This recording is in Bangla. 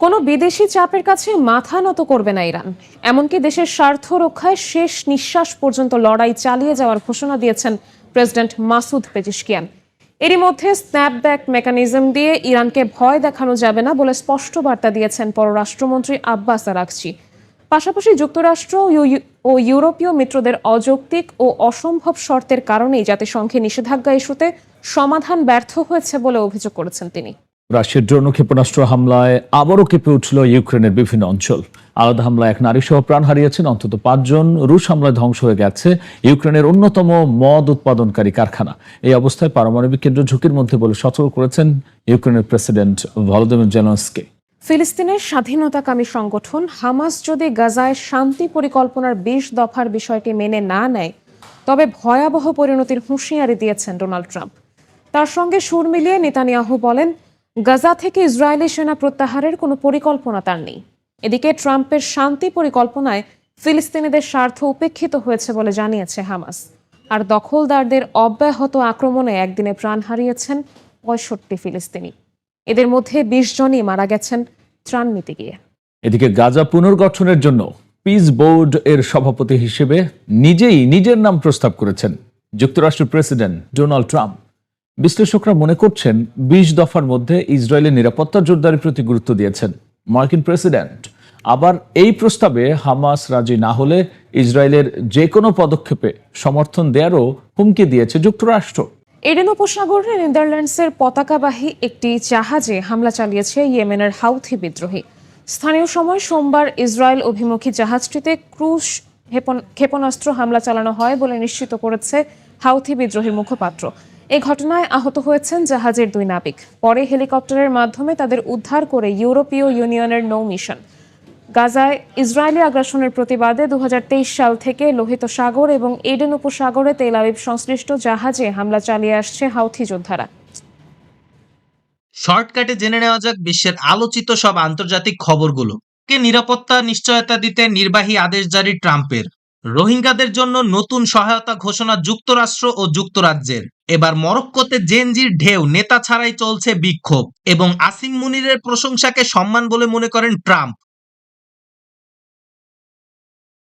কোনো বিদেশি চাপের কাছে মাথা নত করবে না ইরান। এমনকি দেশের স্বার্থ রক্ষায় শেষ নিঃশ্বাস পর্যন্ত লড়াই চালিয়ে যাওয়ার ঘোষণা দিয়েছেন প্রেসিডেন্ট মাসুদ পেজিশকিয়ান। এরই মধ্যে স্ন্যাপব্যাক মেকানিজম দিয়ে ইরানকে ভয় দেখানো যাবে না বলে স্পষ্ট বার্তা দিয়েছেন পররাষ্ট্রমন্ত্রী আব্বাস আরাকচি। পাশাপাশি যুক্তরাষ্ট্র ও ইউরোপীয় মিত্রদের অযৌক্তিক ও অসম্ভব শর্তের কারণেই জাতিসংঘে নিষেধাজ্ঞা ইস্যুতে সমাধান ব্যর্থ হয়েছে বলে অভিযোগ করেছেন তিনি। রাশিয়ার ড্রোন ক্ষেপণাস্ত্র হামলায় আবারও কেঁপে উঠল ইউক্রেনের বিভিন্ন অঞ্চল। আলাদা হামলায় এক নারী সহ প্রাণ হারিয়েছেন অন্তত পাঁচজন। রুশ হামলায় ধ্বংস হয়ে গেছে ইউক্রেনের অন্যতম মদ উৎপাদনকারী কারখানা। এই অবস্থায় পারমাণবিক কেন্দ্র ঝুঁকির মধ্যে বলে সতর্ক করেছেন ইউক্রেনের প্রেসিডেন্ট ভলোদিমির জেলনস্কি। ফিলিস্তিনের স্বাধীনতাকামী সংগঠন হামাস যদি গাজায় শান্তি পরিকল্পনার বিশ দফার বিষয়টি মেনে না নেয়, তবে ভয়াবহ পরিণতির হুঁশিয়ারি দিয়েছেন ডোনাল্ড ট্রাম্প। তার সঙ্গে সুর মিলিয়ে নেতানিয়াহু বলেন গাজা থেকে ইসরায়েলি সেনা প্রত্যাহারের কোনো পরিকল্পনা তার নেই। এদিকে ট্রাম্পের শান্তি পরিকল্পনায় ফিলিস্তিনিদের স্বার্থ উপেক্ষিত হয়েছে বলে জানিয়েছে হামাস। আর দখলদারদের অব্যাহত আক্রমণে একদিনে প্রাণ হারিয়েছেন পঁয়ষট্টি ফিলিস্তিনি। এদের মধ্যে বিশ জনই মারা গেছেন ত্রাণ নিতে গিয়ে। এদিকে গাজা পুনর্গঠনের জন্য পিস বোর্ড এর সভাপতি হিসেবে নিজেই নিজের নাম প্রস্তাব করেছেন যুক্তরাষ্ট্রের প্রেসিডেন্ট ডোনাল্ড ট্রাম্প। বিশ্লেষকরা মনে করছেন বিশ দফার মধ্যে ইসরায়েলের নিরাপত্তা জোরদারের প্রতি গুরুত্ব দিয়েছেন। মার্কিন প্রেসিডেন্ট আবার এই প্রস্তাবে হামাস রাজি না হলে ইসরায়েলের যে কোনো পদক্ষেপে সমর্থন দেওয়ারও হুমকি দিয়েছে যুক্তরাষ্ট্র। এডেন উপসাগরে নেদারল্যান্ডসের পতাকাবাহী একটি জাহাজে হামলা চালিয়েছে ইয়েমেনের হাউথি বিদ্রোহী। স্থানীয় সময় সোমবার ইসরায়েল অভিমুখী জাহাজটিতে ক্রুশ ক্ষেপণ- ক্ষেপণাস্ত্র হামলা চালানো হয় বলে নিশ্চিত করেছে হাউথি বিদ্রোহীর মুখপাত্র। এই ঘটনায় আহত হয়েছেন জাহাজের দুই নাবিক। পরে হেলিকপ্টারের মাধ্যমে তাদের উদ্ধার করে ইউরোপীয় ইউনিয়নের নৌ মিশন। গাজায় ইসরায়েলি আগ্রাসনের প্রতিবাদে দুহাজার তেইশ সাল থেকে লোহিত সাগর এবং এডেন উপসাগরে তেল আবিব সংশ্লিষ্ট জাহাজে হামলা চালিয়ে আসছে হাউথি যোদ্ধারা। শর্টকাটে জেনে নেওয়া যাক বিশ্বের আলোচিত সব আন্তর্জাতিক খবরগুলো। কে নিরাপত্তা, নিশ্চয়তা দিতে নির্বাহী আদেশ জারি ট্রাম্পের? রোহিঙ্গাদের জন্য নতুন সহায়তা ঘোষণা যুক্তরাষ্ট্র ও যুক্তরাজ্যের। এবার মরক্কোতে জেনজির ঢেউ, নেতা ছাড়াই চলছে বিক্ষোভ এবং আসিম মুনিরের প্রশংসাকে সম্মান বলে মনে করেন ট্রাম্প।